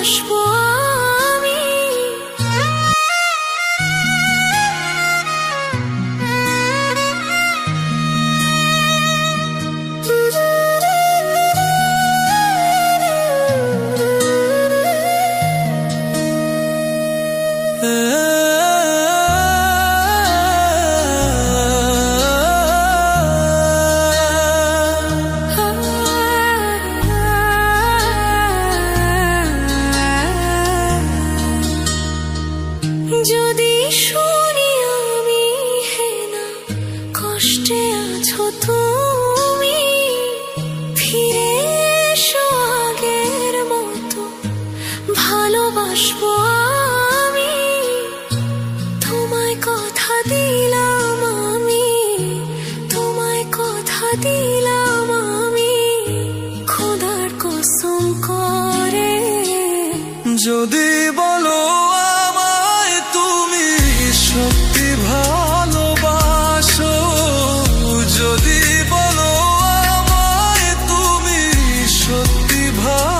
আসবো কষ্টে আছো তুমি, ফিরে এসো আগের মতো। ভালোবাসবো তোমায় কথা দিলাম তোমায় কথা দিলাম যদি বলো সত্যি ভালোবাসো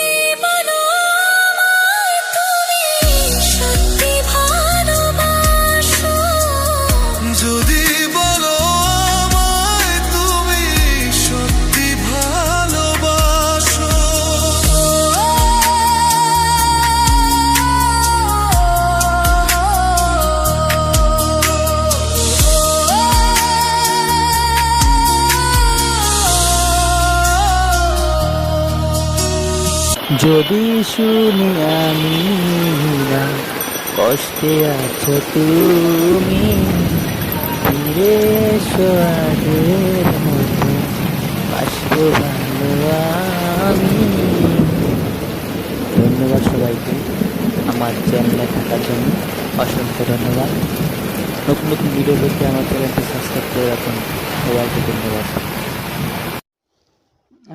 যদি শুনি আমি না, কষ্টে আছো তুমি, ফিরে এসো আগের মতো আমি। ধন্যবাদ সবাইকে আমার চ্যানেলে থাকার জন্য, অসংখ্য ধন্যবাদ। নতুন নতুন ভিডিও দেখতে আমার চ্যানেলটি সাবস্ক্রাইব করে রাখুন। সবাইকে ধন্যবাদ।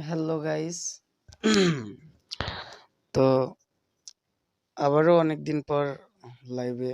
হ্যালো গাইস তো আবারও অনেক দিন পর লাইভে